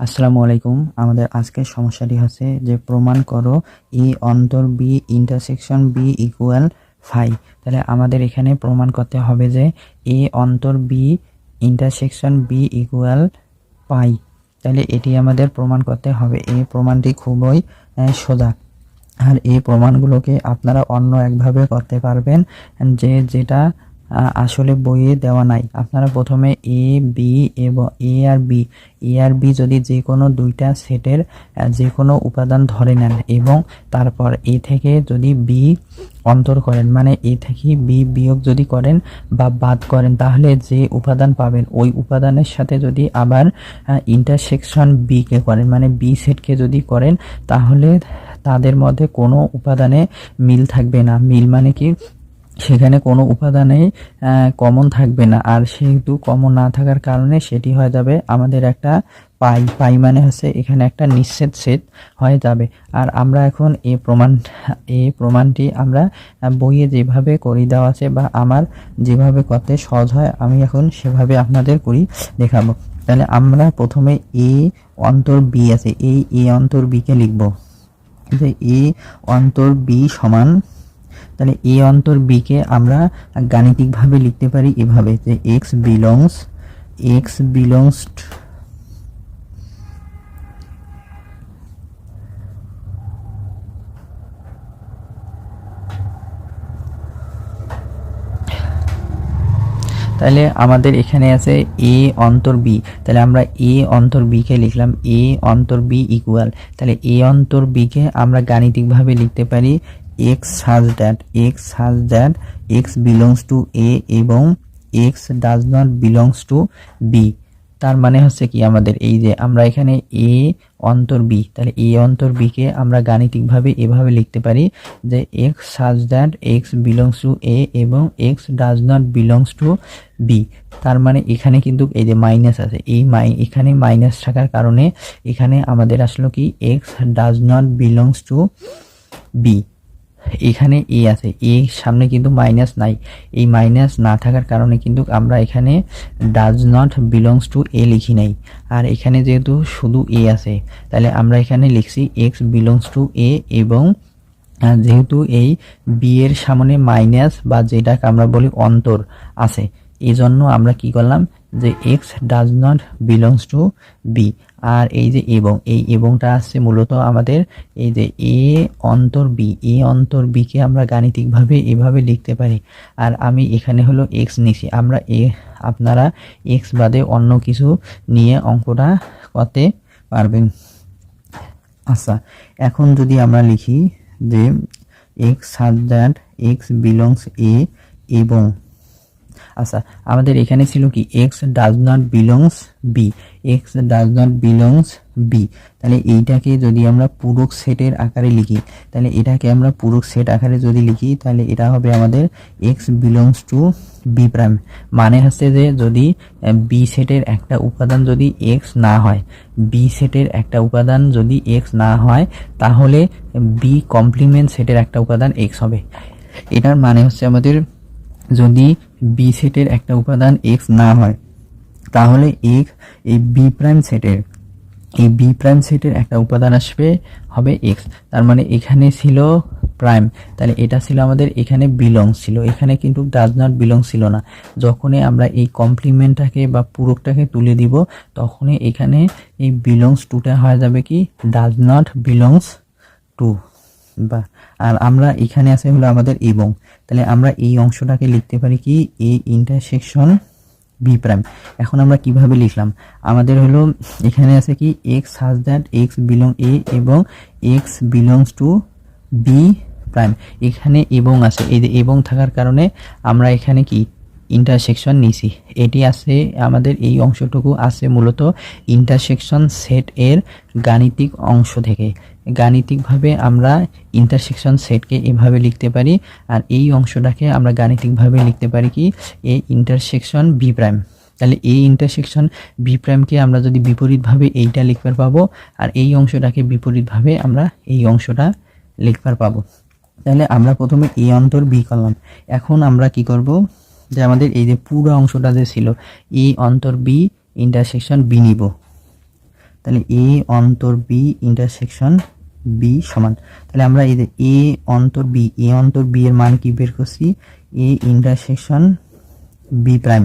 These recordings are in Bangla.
আসসালামু আলাইকুম। আমাদের আজকের সমস্যাটি হচ্ছে যে প্রমাণ করো ই অন্তর B intersection B equal phi তাহলে আমাদের এখানে প্রমাণ করতে হবে যে এ অন্তর B intersection B equal phi. তাহলে এটি আমাদের প্রমাণ করতে হবে। এই প্রমাণটি খুবই সোজা। আর এই প্রমাণগুলোকে আপনারা অন্য একভাবে করতে পারবেন যে যেটা আসলে বইয়ে দেওয়া নাই। আপনারা প্রথমে এ, বি এবং এ আর বি, এ আর বি যদি যে কোনো দুইটা সেটের যে কোনো উপাদান ধরে নেন এবং তারপর এ থেকে যদি বি অন্তর করেন মানে এ থেকে বি বিয়োগ যদি করেন বা বাদ করেন, তাহলে যে উপাদান পাবেন, ওই উপাদানের সাথে যদি আবার ইন্টারসেকশন বি কে করেন মানে বি সেটকে যদি করেন, তাহলে তাদের মধ্যে কোনো উপাদানে মিল থাকবে না। মিল মানে কি? সেখানে কোনো উপাদানে কমন থাকবে না। আর সেহেতু কমন না থাকার কারণে সেটি হয়ে যাবে আমাদের একটা পাই। পাই মানে হচ্ছে এখানে একটা নিশ্চিত সেট হয়ে যাবে। আর আমরা এখন এই প্রমাণ এই প্রমাণটি আমরা বইয়ে যেভাবে করি দেওয়া আছে বা আমার যেভাবে করতে সহজ হয়, আমি এখন সেভাবে আপনাদের করি দেখাবো। তাহলে আমরা প্রথমে এ অন্তর বি আছে। এই এ অন্তর বিকে লিখব। যে এ অন্তর বি সমান তাহলে এ অন্তর বি কে আমরা গাণিতিকভাবে লিখতে পারি এভাবে, যে এক্স বিলংস এক্স বিলংস তাহলে আমাদের এখানে আছে এ অন্তর বি তাহলে আমরা এ অন্তর বি কে লিখলাম এ অন্তর বি ইকুয়াল তাহলে এ অন্তর বি কে আমরা গাণিতিকভাবে লিখতে পারি X such that X such that X belongs to A এবং X does not belongs to B তার মানে হচ্ছে কি আমাদের এই যে আমরা এখানে এ অন্তর বি তাহলে এ অন্তর বি কে আমরা গাণিতিকভাবে এভাবে লিখতে পারি যে X such that X belongs to A এবং X does not belongs to B তার মানে এখানে কিন্তু এই যে মাইনাস আছে, এই মাই এখানে মাইনাস থাকার কারণে এখানে আমাদের আসলো কি X does not belongs to B এখানে এ আছে। এ সামনে কিন্তু মাইনাস নাই। এই মাইনাস না থাকার কারণে কিন্তু আমরা এখানে does not belongs to A লিখি নাই। আর এখানে যেহেতু শুধু এ আছে, তাহলে আমরা এখানে লিখছি এক্স বিলংস টু এ এবং যেহেতু এই বি এর সামনে মাইনাস বা যেটাকে আমরা বলি অন্তর আছে এই জন্য আমরা কি করলাম যে X does not belongs to B আর এই যে এবং, এই এবংটা আসছে মূলত আমাদের এই যে এ অন্তর বি, এ অন্তর বি কে আমরা গাণিতিকভাবে এভাবে লিখতে পারি। আর আমি এখানে হলো এক্স নিছি। আমরা এ, আপনারা এক্স বাদে অন্য কিছু নিয়ে অঙ্কটা করতে পারবেন। আচ্ছা এখন যদি আমরা লিখি যে x such that X belongs এ এবং আচ্ছা আমাদের এখানে ছিল কি? X does not belongs B X does not belongs B তাহলে এইটাকে যদি আমরা পূরক সেটের আকারে লিখি, তাহলে এটাকে আমরা পূরক সেট আকারে যদি লিখি, তাহলে এটা হবে আমাদের X belongs to B prime মানে হচ্ছে যে যদি বি সেটের একটা উপাদান যদি এক্স না হয় বি সেটের একটা উপাদান যদি এক্স না হয়, তাহলে বি কমপ্লিমেন্ট সেটের একটা উপাদান এক্স হবে। এটার মানে হচ্ছে আমাদের যদি বি সেটের একটা উপাদান এক্স না হয়, তাহলে এক্স এই বি প্রাইম সেটের এই বি প্রাইম সেটের একটা উপাদান আসবে, হবে এক্স তার মানে এখানে ছিল প্রাইম তাহলে এটা ছিল আমাদের এখানে বিলংস ছিল। এখানে কিন্তু ডাজ নট বিলংস ছিল না। যখনই আমরা এই কমপ্লিমেন্টটাকে বা পূরকটাকে তুলে দিব, তখনই এখানে এই বিলংস টুটা হয়ে যাবে কি? ডাজ নট বিলংস টু বা, আর আমরা এখানে আছে হলো আমাদের এবং। তাহলে আমরা এই অংশটাকে লিখতে পারি কি? এ ইন্টারসেকশন বি প্রাইম এখন আমরা কীভাবে লিখলাম? আমাদের হলো এখানে আছে কি? এক্স হাজ দ্যাট এক্স বিলং এ এবং X belongs to B prime এখানে এবং আছে। এই এবং থাকার কারণে আমরা এখানে কি? ইন্টারসেকশন নিছি। এটি আছে, আমাদের এই অংশটুকু আছে মূলত ইন্টারসেকশন সেট এর গাণিতিক অংশ থেকে। গাণিতিকভাবে আমরা ইন্টারসেকশন সেটকে এভাবে লিখতে পারি, আর এই অংশটাকে আমরা গাণিতিকভাবে লিখতে পারি কি? এ ইন্টারসেকশন বি প্রাইম তাহলে এই ইন্টারসেকশন বি প্রাইমকে আমরা যদি বিপরীতভাবে এইটা লিখবার পাবো, আর এই অংশটাকে বিপরীতভাবে আমরা এই অংশটা লিখবার পাবো। তাহলে আমরা প্রথমে এ অন্তর বি করলাম। এখন আমরা কি করব? যে আমাদের এই যে পুরো অংশটা যে ছিল এ অন্তর বি ইন্টারসেকশন বি নিব। তাহলে এ অন্তর বি ইন্টারসেকশন বি সমান। তাহলে আমরা এই এ অন্তর বি এ অন্তর বি এর মান কি বের করছি? A intersection B prime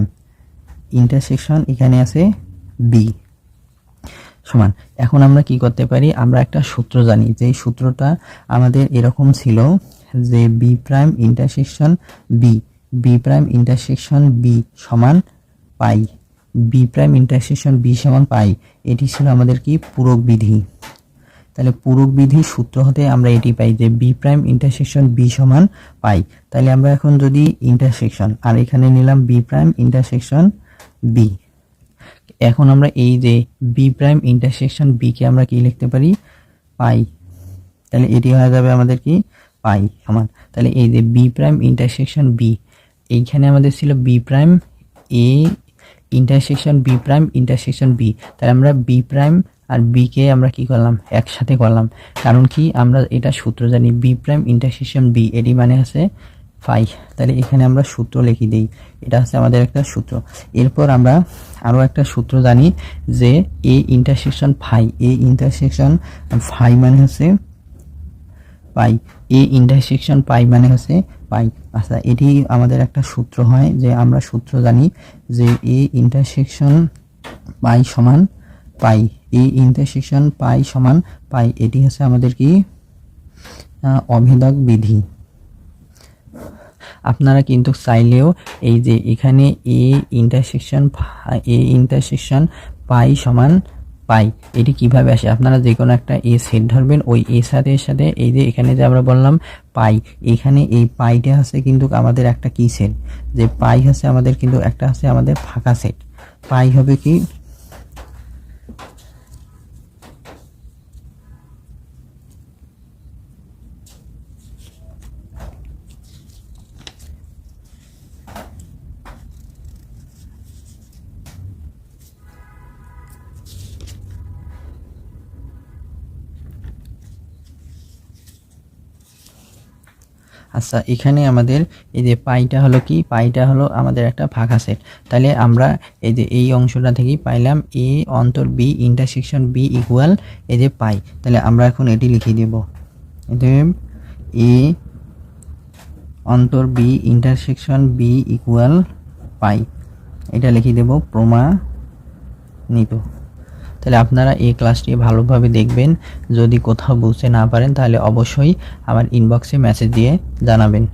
intersection এখানে আছে বি সমান। এখন আমরা কি করতে পারি? আমরা একটা সূত্র জানি। যে সূত্রটা আমাদের এরকম ছিল যে B prime intersection B B prime intersection B সমান phi. B prime intersection B সমান পাই। এটি ছিল আমাদের কি? পূরক বিধি। তাহলে পূরক বিধির সূত্র হতে আমরা এটি পাই যে বি প্রাইম ইন্টারসেকশন বি সমান পাই। তাহলে আমরা এখন যদি ইন্টারসেকশন আর এখানে নিলাম বি প্রাইম ইন্টারসেকশন বি এখন আমরা এই যে বি প্রাইম ইন্টারসেকশন বি কে আমরা কি লিখতে পারি? পাই। তাহলে এটি হয়ে যাবে আমাদের কি? পাই সমান। তাহলে এই যে বি প্রাইম ইন্টারসেকশন বি এইখানে আমাদের ছিল B prime A intersection B prime intersection B তাহলে আমরা বি প্রাইম আর বি কে আমরা কি করলাম? একসাথে করলাম। কারণ কি? আমরা এটা সূত্র জানি। বি প্রাইম ইন্টারসেকশন বি এটি মানে আছে ফাই তাহলে এখানে আমরা সূত্র লিখে দিই। এটা হচ্ছে আমাদের একটা সূত্র। এরপর আমরা আরও একটা সূত্র জানি যে A intersection phi A intersection phi মানে হচ্ছে পাই এ ইন্টারসেকশন পাই মানে হচ্ছে পাই আচ্ছা এটি আমাদের একটা সূত্র হয় যে আমরা সূত্র জানি যে এ ইন্টারসেকশন পাই সমান পাই এ ইন্টারসেকশন পাই সমান, পাই, এটি হচ্ছে আমাদের কি? অভেদক বিধি। আপনারা কিন্তু চাইলেও এই যে এখানে এ ইন্টারসেকশন এ ইন্টারসেকশন পাই সমান পাই, এটি কীভাবে আসে? আপনারা যে কোনো একটা এ সেট ধরবেন, ওই এ সাথে এর সাথে এই যে এখানে যে আমরা বললাম পাই, এখানে এই পাইটা হচ্ছে কিন্তু আমাদের একটা কি সেট যে পাই হচ্ছে আমাদের কিন্তু একটা হচ্ছে আমাদের ফাঁকা সেট পাই হবে কি? আচ্ছা এখানে আমাদের এই যে পাইটা হলো কি? পাইটা হলো আমাদের একটা ফাঁকা সেট। তাহলে আমরা এই যে এই অংশটা থেকেই পাইলাম এ অন্তর বি ইন্টারসেকশন বি ইকুয়াল এই যে পাই। তাহলে আমরা এখন এটি লিখে দেব। এতে এ অন্তর B intersection B equal phi. এটা লিখে দেব প্রমাণিত। তাহলে আপনারা এই ক্লাসটি ভালোভাবে দেখবেন। যদি কোথাও বুঝতে না পারেন, তাহলে অবশ্যই আমার ইনবক্সে মেসেজ দিয়ে জানাবেন।